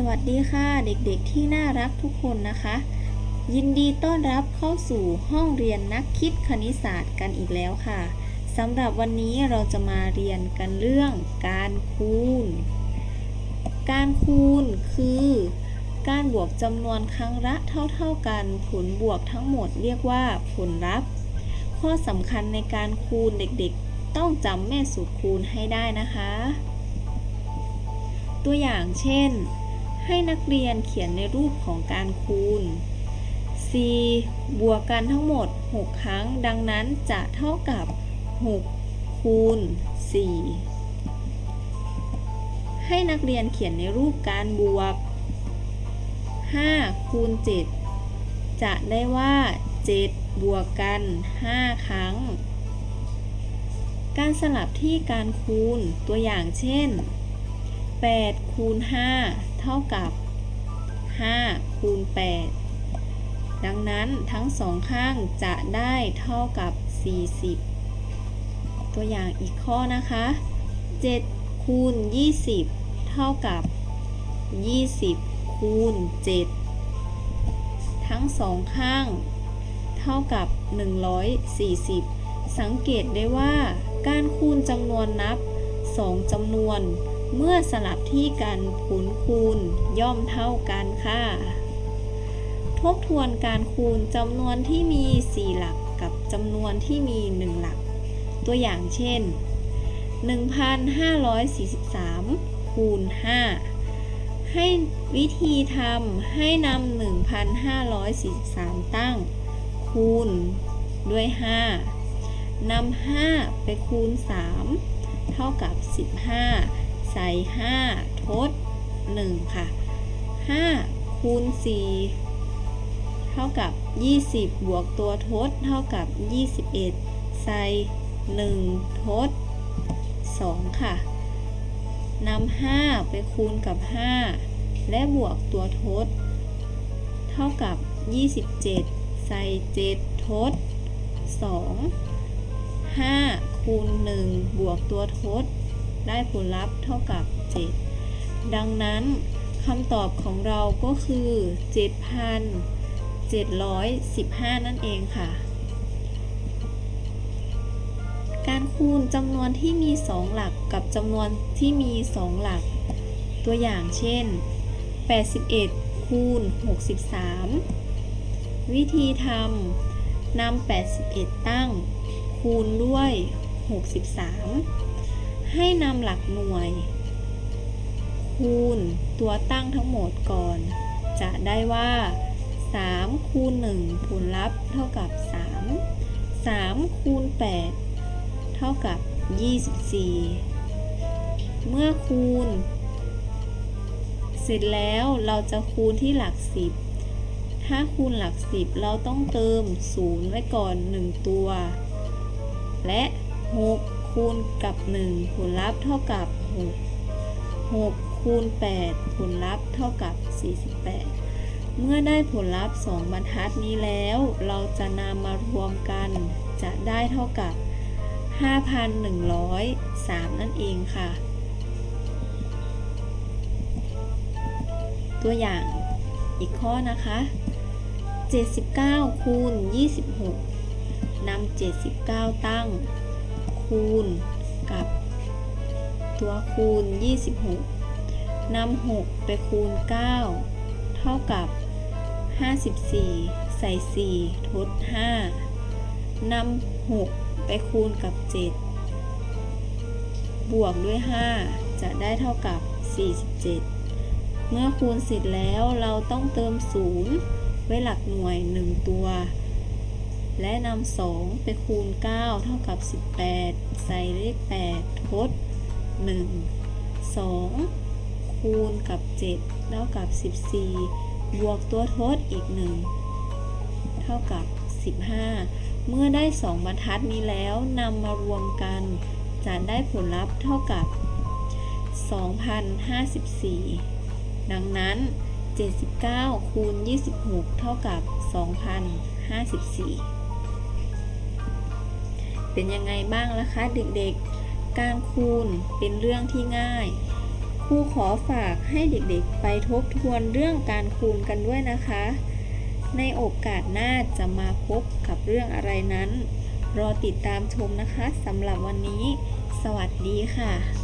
สวัสดีค่ะเด็กๆที่น่ารักทุกคนนะคะ ยินดีต้อนรับเข้าสู่ห้องเรียนนักคิดคณิตศาสตร์กันอีกแล้วค่ะสำหรับวันนี้เราจะมาเรียนกันเรื่องการคูณ การคูณคือ การบวกจำนวนครั้งละเท่าๆกัน ผลบวกทั้งหมดเรียกว่าผลลัพธ์ ข้อสำคัญในการคูณเด็กๆ ต้องจำแม่สูตรคูณให้ได้นะคะ ตัวอย่างเช่น ให้นักเรียนเขียนในรูปของการคูณ4บวกกันทั้งหมด 6 ครั้ง ดังนั้นจะเท่ากับ 6 คูณ 4 ให้นักเรียนเขียนในรูปการบวก 5 คูณ 7 จะได้ว่า 7 บวกกัน 5 ครั้ง การสลับที่การคูณตัวอย่างเช่น 8คูณ5เท่ากับ 5 คูณ 8 ดังนั้นทั้งสองข้างจะได้เท่ากับ 40 ตัวอย่างอีกข้อนะคะ 7 คูณ 20 เท่ากับ 20 คูณ 7 ทั้งสองข้าง เท่ากับ 140 สังเกตได้ว่าการคูณจำนวนนับ 2จำนวน เมื่อสลับที่กันผลคูณย่อมเท่ากันค่ะ ทบทวนการคูณจำนวนที่มี 4 หลักกับจำนวนที่มี 1 หลัก ตัวอย่างเช่น 1,543 คูณ 5 ให้วิธีทำให้นำ1,543 ตั้ง คูณด้วย 5นำ5ไปคูณ 3 เท่ากับ 15 ใส่ 5 ทด 1 ค่ะ 5 คูณ 4 เท่ากับ 20 บวกตัวทด เท่ากับ 21 ใส่ 1 ทด 2 ค่ะนำ5ไปคูณกับ 5 และบวกตัวทด เท่ากับ 27 ใส่ 7 ทด 2 5 คูณ 1 บวกตัวทด ได้ผลลัพธ์เท่ากับ 7 ดังนั้นคำตอบของเราก็คือ 7,715 นั่นเองค่ะ การคูณจำนวนที่มี 2 หลักกับจำนวนที่มี 2 หลัก ตัวอย่างเช่น 81 คูณ 63 วิธีทำนำ81 ตั้ง คูณด้วย 63 ให้นำหลักหน่วย คูณตัวตั้งทั้งหมดก่อน จะได้ว่า3คูณ1ผลลัพธ์เท่ากับ 3 3คูณ8เท่ากับ 24 เมื่อคูณ เสร็จแล้วเราจะคูณที่หลัก 10 ถ้าคูณหลัก 10 เราต้องเติม 0 ไว้ก่อน 1 ตัว และ 6 คูณกับ 1 ผลลัพธ์เท่ากับ 6 6 คูณ 8 ผลลัพธ์เท่ากับ 48 เมื่อได้ผลลัพธ์ 2 บรรทัดนี้แล้ว เราจะนำมารวมกันจะได้เท่ากับ 5,103 นั่นเองค่ะ ตัวอย่างอีกข้อนะคะ 79 คูณ 26นำ79 ตั้ง คูณกับตัวคูณ 26 นำ 6 ไปคูณ 9 เท่ากับ 54 ใส่ 4 ทด 5 นำ 6 ไปคูณกับ 7 บวกด้วย 5 จะได้เท่ากับ 47 เมื่อคูณเสร็จแล้วเราต้องเติม 0 ไว้หลักหน่วย 1 ตัว และนำ2ไปคูณ 9 เท่ากับ 18 ใส่เลข 8 ทด 1 2 คูณกับ 7 เท่ากับ 14 บวกตัวทดอีก 1 เท่ากับ 15 เมื่อได้ 2 บรรทัดนี้แล้วนำมารวมกันจะได้ผลลัพธ์เท่ากับ 2,054 ดังนั้น 79 คูณ 26 เท่ากับ 2,054 เป็นยังไงบ้างล่ะคะเด็กๆ การคูณเป็นเรื่องที่ง่าย ครูขอฝากให้เด็กๆ ไปทบทวนเรื่องการคูณกันด้วยนะคะ ในโอกาสหน้าจะมาพบกับเรื่องอะไรนั้น รอติดตามชมนะคะสำหรับวันนี้ สวัสดีค่ะ